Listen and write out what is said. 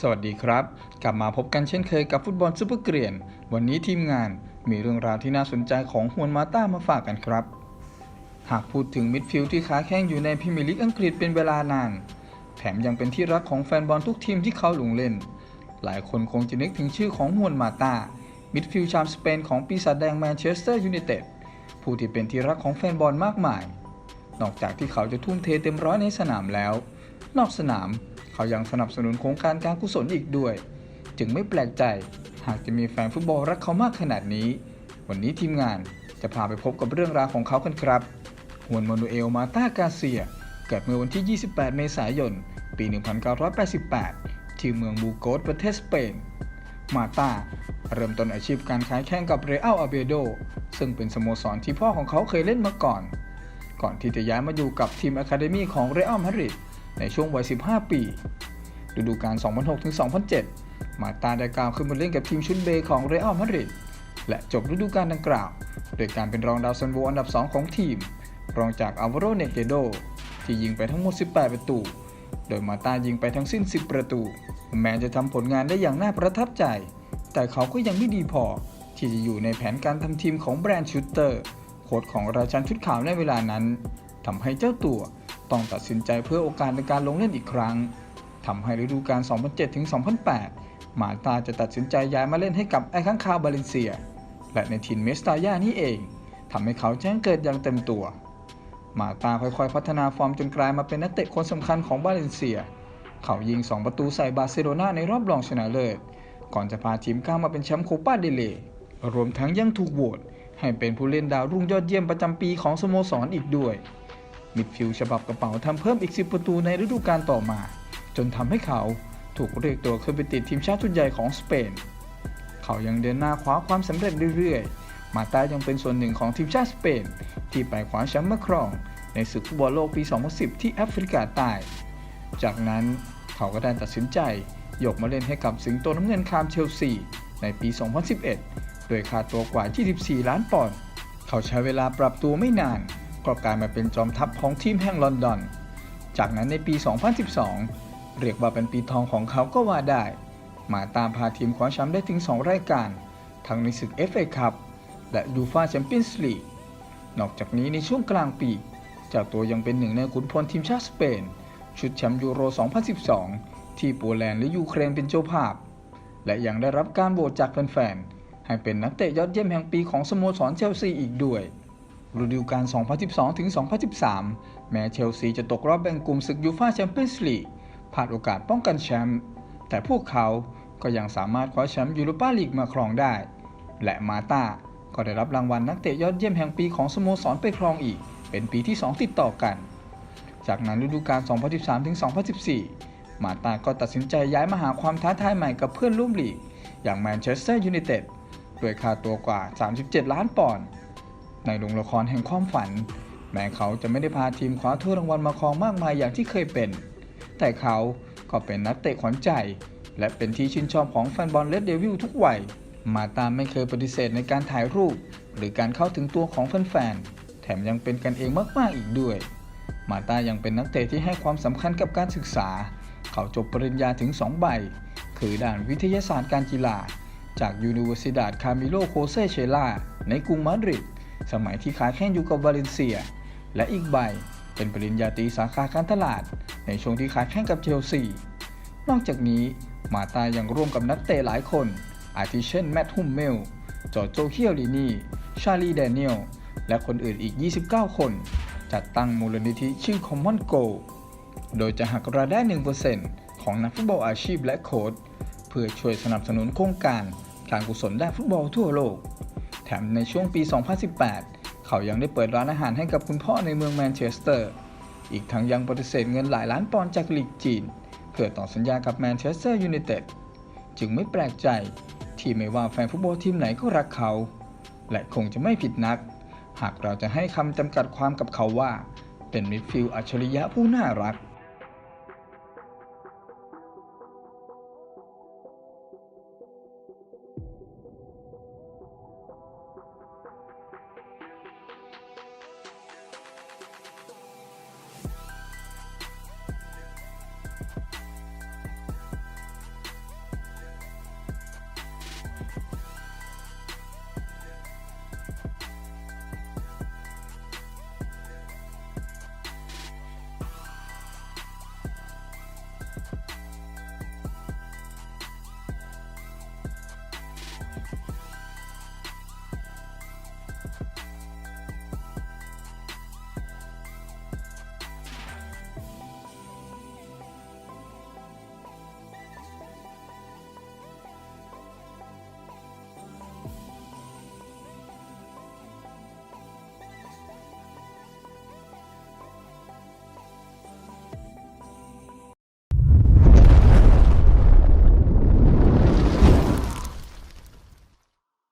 สวัสดีครับ กลับมาพบกันเช่นเคยกับฟุตบอลซุปเปอร์เกรียน วันนี้ทีมงานมีเรื่องราวที่น่าสนใจของฮวนมาต้ามาฝากกันครับ หากพูดถึงมิดฟิลด์ที่ค้าแข้งอยู่ในพรีเมียร์ลีกอังกฤษเป็นเวลานาน แถมยังเป็นที่รักของแฟนบอลทุกทีมที่เขาหลงเล่น หลายคนคงจะนึกถึงชื่อของฮวนมาตามิดฟิลด์ชาวสเปนของปีศาจแดงแมนเชสเตอร์ยูไนเต็ดผู้ที่เป็นที่รักของแฟนบอลมากมาย นอกจากที่เขาจะทุ่มเทเต็มร้อยในสนามแล้ว นอกสนาม เขายังสนับสนุนโครงการการกุศลอีกด้วย จึงไม่แปลกใจหากจะมีแฟนฟุตบอลรักเขามากขนาดนี้ วันนี้ทีมงานจะพาไปพบกับเรื่องราวของเขากันครับฮวนมานูเอลมาตากาเซีย เกิดเมื่อวันที่ 28 เมษายน ปี 1988 ที่เมืองบูโกสประเทศสเปน มาตาเริ่มต้นอาชีพการขายแข่งกับเรอัลอาเบโด ซึ่งเป็นสโมสรที่พ่อของเขาเคยเล่นมาก่อน ก่อนที่จะย้ายมาอยู่กับทีมอะคาเดมีของเรอัลมาดริด ในช่วงวัย 15 ปี ฤดูกาล 2006-2007 มาตาได้ก้าวขึ้นมาเล่นกับทีมชุดเบของเรอัลมาดริดและจบฤดูกาลดังกล่าว โดยการเป็นรองดาวซันโวอันดับ 2 ของทีม รองจากอัลวาโรเนเกโด ที่ยิงไปทั้งหมด 18 ประตู โดยมาตายิงไปทั้งสิ้น 10 ประตู แม้จะทำผลงานได้อย่างน่าประทับใจ แต่เขาก็ยังไม่ดีพอ ที่จะอยู่ในแผนการทำทีมของแบรนด์ชูเตอร์โค้ชของราชันชุดขาวในเวลานั้นทำให้เจ้าตัว ต้องตัดสินใจเพื่อโอกาสในการลงเล่นอีกครั้งทำให้ฤดูกาล 2007-2008 มาตาจะตัดสินใจย้ายมาเล่นให้กับไอ้ข้างคาวบาเลนเซีย และในทีมเมสตาย่านี่เองทำให้เขาแจ้งเกิดอย่างเต็มตัว มาตาค่อยๆ พัฒนาฟอร์มจนกลายมาเป็นนักเตะคนสำคัญของบาเลนเซีย เขายิง 2 ประตูใส่บาร์เซโลนาในรอบรองชนะเลิศ ก่อนจะพาทีมก้าวมาเป็นแชมป์โคปาเดเลรวมทั้งยังถูกโหวตให้เป็นผู้เล่นดาวรุ่งยอดเยี่ยมประจำปีของสโมสรอีกด้วย มิดฟิลด์ฉบับกระเป๋าทำเพิ่มอีก 10 ประตูในฤดูกาลต่อมา จนทำให้เขาถูกเรียกตัวขึ้นไปติดทีมชาติชุดใหญ่ของสเปน เขายังเดินหน้าคว้าความสำเร็จเรื่อยๆ มาตายังเป็นส่วนหนึ่งของทีมชาติสเปน ที่ไปคว้าแชมป์มาครอง ในศึกฟุตบอลโลกปี 2010 ที่แอฟริกาใต้ จากนั้นเขาก็ได้ตัดสินใจยกมาเล่นให้กับสิงโตน้ำเงินคามเชลซีในปี 2011 โดยค่าตัวกว่า 24 ล้านปอนด์ เขาใช้เวลาปรับตัวไม่นาน ก็กลายมาเป็นจอมทัพของทีมแห่งลอนดอน จากนั้นในปี 2012 เรียกว่าเป็นปีทองของเขาก็ว่าได้ มาตามพาทีมคว้าแชมป์ได้ถึง 2 รายการ ทั้งในศึก FA คัพและยูฟาแชมเปี้ยนส์ลีก นอกจากนี้ในช่วงกลางปี เจ้าตัวยังเป็นหนึ่งในขุนพลทีมชาติสเปน ชุดแชมป์ยูโร 2012 ที่โปแลนด์และยูเครนเป็นเจ้าภาพ และยังได้รับการโหวตจากแฟนๆ ให้เป็นนักเตะยอดเยี่ยมแห่งปีของสโมสรเชลซีอีกด้วย ฤดูกาล 2012-2013 แม้เชลซีจะตกรอบแบ่งกลุ่มศึกยูฟ่าแชมเปี้ยนส์ลีกพลาดโอกาสป้องกันแชมป์ แต่พวกเขาก็ยังสามารถคว้าแชมป์ยูโรปาลีกมาครองได้ และมาตาก็ได้รับรางวัลนักเตะยอดเยี่ยมแห่งปีของสโมสรไปครองอีก เป็นปีที่ 2 ติดต่อกัน จากนั้นฤดูกาล 2013-2014 มาตาก็ตัดสินใจย้ายมาหาความท้าทายใหม่กับเพื่อนร่วมลีก อย่างแมนเชสเตอร์ยูไนเต็ดด้วยค่าตัวกว่า 37 ล้านปอนด์ ในโรงละครแห่งความฝัน แม้เขาจะไม่ได้พาทีมคว้าถ้วยรางวัลมาครองมากมายอย่างที่เคยเป็น แต่เขาก็เป็นนักเตะขวัญใจ และเป็นที่ชื่นชอบของแฟนบอลเลดเดวิลทุกวัย มาตามไม่เคยปฏิเสธในการถ่ายรูป หรือการเข้าถึงตัวของแฟนๆ แถมยังเป็นกันเองมากๆอีกด้วย มาตายังเป็นนักเตะที่ให้ความสำคัญกับการศึกษา เขาจบปริญญาถึง 2 ใบ คือด้านวิทยาศาสตร์การกีฬาจาก Universidad Camilo José Cela ในกรุงมาดริด สมัยที่ค้าแข่งอยู่กับวาเลนเซีย และอีกใบเป็นปริญญาตรีสาขาการตลาด ในช่วงที่ค้าแข่งกับเชลซี นอกจากนี้มาตายังร่วมกับนักเตะหลายคน อาทิเช่นแมตต์ฮุมเมล จอร์โจเคียลินีชาลีแดเนียล และคนอื่นอีก 29 คน จัดตั้งมูลนิธิชื่อ Common Goal โดยจะหักรายได้ 1%ของนักฟุตบอลอาชีพและโค้ชเพื่อช่วยสนับสนุนโครงการการกุศลด้านฟุตบอลทั่วโลก มในช่วงปี 2018 เขายังได้เปิดร้านอาหารให้กับคุณพ่อในเมืองแมนเชสเตอร์ อีกทั้งยังปฏิเสธเงินหลายล้านปอนด์จากลีกจีน เพื่อต่อสัญญากับแมนเชสเตอร์ยูไนเต็ด จึงไม่แปลกใจที่ไม่ว่าแฟนฟุตบอลทีมไหนก็รักเขา และคงจะไม่ผิดนัก หากเราจะให้คำจำกัดความกับเขาว่า เป็นมิดฟิลด์อัจฉริยะผู้น่ารัก